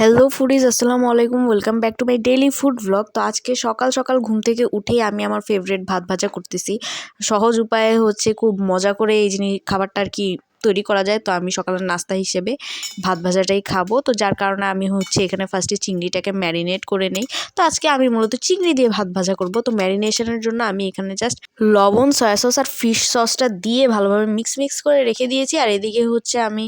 Hello foodies আসসালামু আলাইকুম। Welcome back to my daily food blog তো আজকে সকাল সকাল ঘুম থেকে উঠেই আমি আমার ফেভারিট ভাত ভাজা করতেছি। সহজ উপায়ে হচ্ছে খুব মজা করে এই জিনিস খাবারটা আর কি তৈরি করা যায়, তো আমি সকালের নাস্তা হিসেবে ভাত ভাজাটাই খাব। তো যার কারণে আমি হচ্ছে এখানে ফার্স্টে চিংড়িটাকে ম্যারিনেট করে নিই। তো আজকে আমি মূলত চিংড়ি দিয়ে ভাত ভাজা করব। তো ম্যারিনেশনের জন্য আমি এখানে জাস্ট লবণ সয়া সস আর ফিশ সসটা দিয়ে ভালোভাবে মিক্স মিক্স করে রেখে দিয়েছি। আর এদিকে হচ্ছে আমি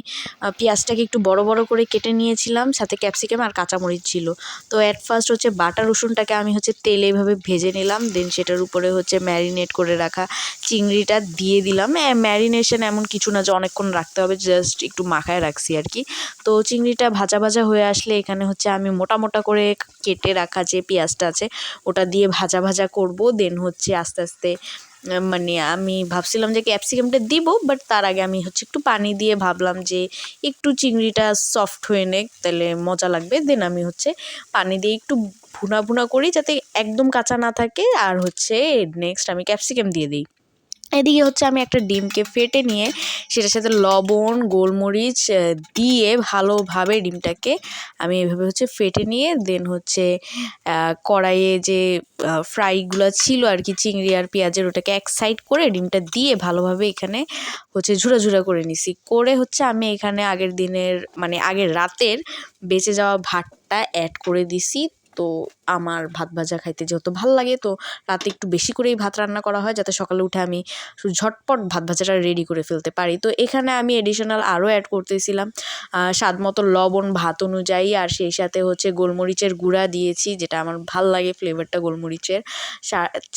পেঁয়াজটাকে একটু বড় বড় করে কেটে নিয়েছিলাম, সাথে ক্যাপসিকাম আর কাঁচামরিচ ছিল। তো অ্যাট ফার্স্ট হচ্ছে বাটা রসুনটাকে আমি হচ্ছে তেলে এভাবে ভেজে নিলাম দেন সেটার উপরে হচ্ছে ম্যারিনেট করে রাখা চিংড়িটা দিয়ে দিলাম। ম্যারিনেশন এমন কিছু না যে অনেকক্ষণ রাখতে হবে জাস্ট একটু মাখায় রাখছি আর কি তো চিংড়িটা ভাজা ভাজা হয়ে আসলে এখানে হচ্ছে আমি মোটা মোটা করে কেটে রাখা যে পেঁয়াজটা আছে, ওটা দিয়ে ভাজা ভাজা করব। দেন হচ্ছে আস্তে আস্তে মানে আমি ভাবছিলাম যে ক্যাপসিকামটা দিব বাট তার আগে আমি হচ্ছে একটু পানি দিয়ে ভাবলাম যে একটু চিংড়িটা সফট হয়ে নেক, তাহলে মজা লাগবে। দেন আমি হচ্ছে পানি দিয়ে একটু ভুনা ভুনা করি যাতে একদম কাঁচা না থাকে। আর হচ্ছে নেক্সট আমি ক্যাপসিকাম দিয়ে দিই। এদিকে হচ্ছে আমি একটা ডিমকে ফেটে নিয়ে সেটার সাথে লবণ, গোলমরিচ দিয়ে ভালোভাবে ডিমটাকে আমি এভাবে হচ্ছে ফেটে নিয়ে দেন হচ্ছে কড়াইয়ে যে ফ্রাইগুলো ছিল আর কি, চিংড়ি আর পেঁয়াজের, ওটাকে এক সাইড করে ডিমটা দিয়ে ভালোভাবে এখানে হচ্ছে ঝুরা করে নিছি। করে হচ্ছে আমি এখানে আগের দিনের মানে আগের রাতের বেঁচে যাওয়া ভাতটা অ্যাড করে দিছি। তো আমার ভাত ভাজা খাইতে যেহেতু ভালো লাগে, তো রাতে একটু বেশি করেই ভাত রান্না করা হয় যাতে সকালে উঠে আমি ঝটপট ভাত ভাজাটা রেডি করে ফেলতে পারি। তো এখানে আমি এডিশনাল আরও অ্যাড করতেছিলাম স্বাদ মতো লবণ ভাত অনুযায়ী আর সেই সাথে হচ্ছে গোলমরিচের গুঁড়া দিয়েছি, যেটা আমার ভালো লাগে ফ্লেভারটা গোলমরিচের।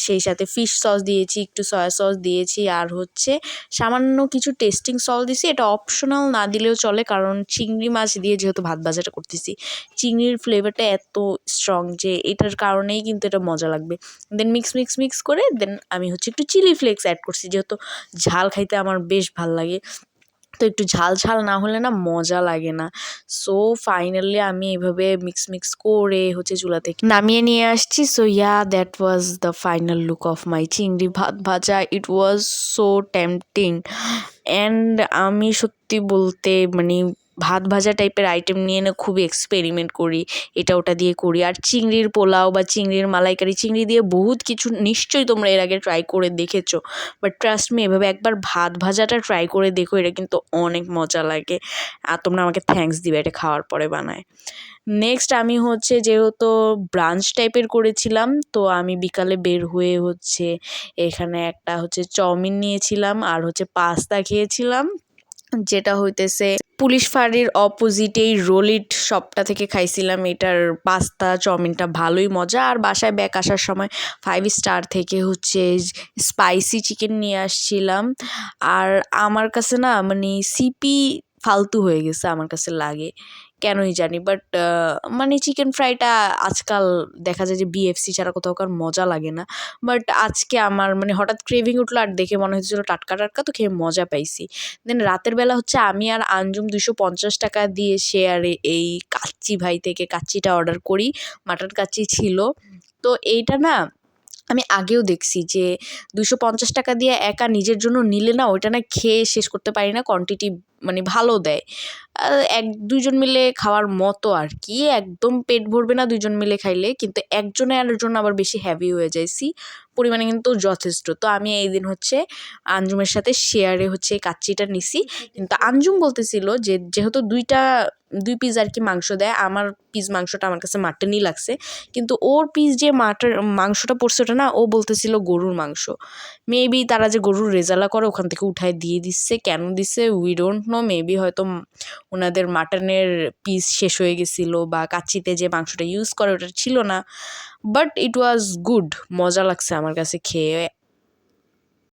সেই সাথে ফিশ সস দিয়েছি, একটু সয়া সস দিয়েছি আর হচ্ছে সামান্য কিছু টেস্টিং সল দিয়েছি এটা অপশনাল না দিলেও চলে, কারণ চিংড়ি মাছ দিয়ে যেহেতু ভাত ভাজাটা করতেছি, চিংড়ির ফ্লেভারটা এত স্ট্রং যে এটার কারণেই কিন্তু এটা মজা লাগবে। দেন মিক্স মিক্স মিক্স করে দেন আমি হচ্ছে একটু চিলি ফ্লেক্স অ্যাড করছি যেহেতু ঝাল খাইতে আমার বেশ ভালো লাগে। তো একটু ঝাল ঝাল না হলে না মজা লাগে না। সো ফাইনালি আমি এভাবে মিক্স মিক্স করে হচ্ছে চুলা থেকে নামিয়ে নিয়ে আসছি। So yeah that was the final look of my chingri bhat bhaja. It was so tempting and আমি সত্যি বলতে মানে ভাত ভাজা টাইপের আইটেম নিয়ে না খুব এক্সপেরিমেন্ট করি। এটা ওটা দিয়ে করি। আর চিংড়ির পোলাও বা চিংড়ির মালাইকারি, চিংড়ি দিয়ে বহুত কিছু নিশ্চয়ই তোমরা এর আগে ট্রাই করে দেখেছ। বাট ট্রাস্ট মি এভাবে একবার ভাত ভাজাটা ট্রাই করে দেখো, এটা কিন্তু অনেক মজা লাগে। আর তোমরা আমাকে থ্যাঙ্কস দিবে এটা খাওয়ার পরে বানায়। নেক্সট আমি হচ্ছে যেহেতু ব্রাঞ্চ টাইপের করেছিলাম, তো আমি বিকালে বের হয়ে হচ্ছে এখানে একটা হচ্ছে চাউমিন নিয়েছিলাম, আর হচ্ছে পাস্তা খেয়েছিলাম। যেটা হইতেছে, পুলিশ ফাঁড়ির অপোজিটেই রোলিট শপটা থেকে খাইছিলাম। এটার পাস্তা, চাউমিনটা ভালোই মজা। আর বাসায় ব্যাক আসার সময় ফাইভ স্টার থেকে হচ্ছে স্পাইসি চিকেন নিয়ে আসছিলাম। আর আমার কাছে না মানে সিপি ফালতু হয়ে গেছে, আমার কাছে লাগে। কেনই জানি বাট মানে চিকেন ফ্রাইটা আজকাল দেখা যায় যে বিএফসি ছাড়া কোথাও কার মজা লাগে না। বাট আজকে আমার মানে হঠাৎ ক্রেভিং উঠল আর দেখে মনে হচ্ছিল টাটকা টাটকা, তো খেয়ে মজা পাইছি। দেন রাতের বেলা হচ্ছে আমি আর আঞ্জুম দুশো পঞ্চাশ টাকা দিয়ে সে আর এই কাচ্চি ভাই থেকে কাচ্চিটা অর্ডার করি, মাটন কাচ্চি ছিল। তো এইটা না আমি আগেও দেখছি যে দুশো পঞ্চাশ টাকা দিয়ে একা নিজের জন্য নিলে না ওইটা না খেয়ে শেষ করতে পারি না কোয়ান্টিটি মানে ভালো দেয়। এক দুজন মিলে খাওয়ার মতো আর কি। একদম পেট ভরবে না দুজন মিলে খাইলে, কিন্তু একজনের জন্য আবার বেশি হ্যাভি হয়ে যাইছি পরিমাণে কিন্তু যথেষ্ট। তো আমি এই দিন হচ্ছে আঞ্জুমের সাথে শেয়ারে হচ্ছে কাচ্চিটা নিছি। কিন্তু আঞ্জুম বলতেছিল যে, যেহেতু দুইটা, দুই পিস আর কি মাংস দেয়, আমার পিস মাংসটা আমার কাছে মাটনই লাগছে। কিন্তু ওর পিস যে মাটন মাংসটা পড়ছে ওটা না, ও বলতেছিল গরুর মাংস। মেবি তারা যে গরুর রেজালা করে ওখান থেকে উঠায় দিয়ে দিচ্ছে, কেন দিচ্ছে উই ডোন্ট নো মেবি হয়তো ওনাদের মাটনের পিস শেষ হয়ে গেছিল বা কাচ্চিতে যে মাংসটা ইউজ করে ওটা ছিল না। বাট ইট ওয়াজ গুড মজা লাগছে আমার কাছে খেয়ে।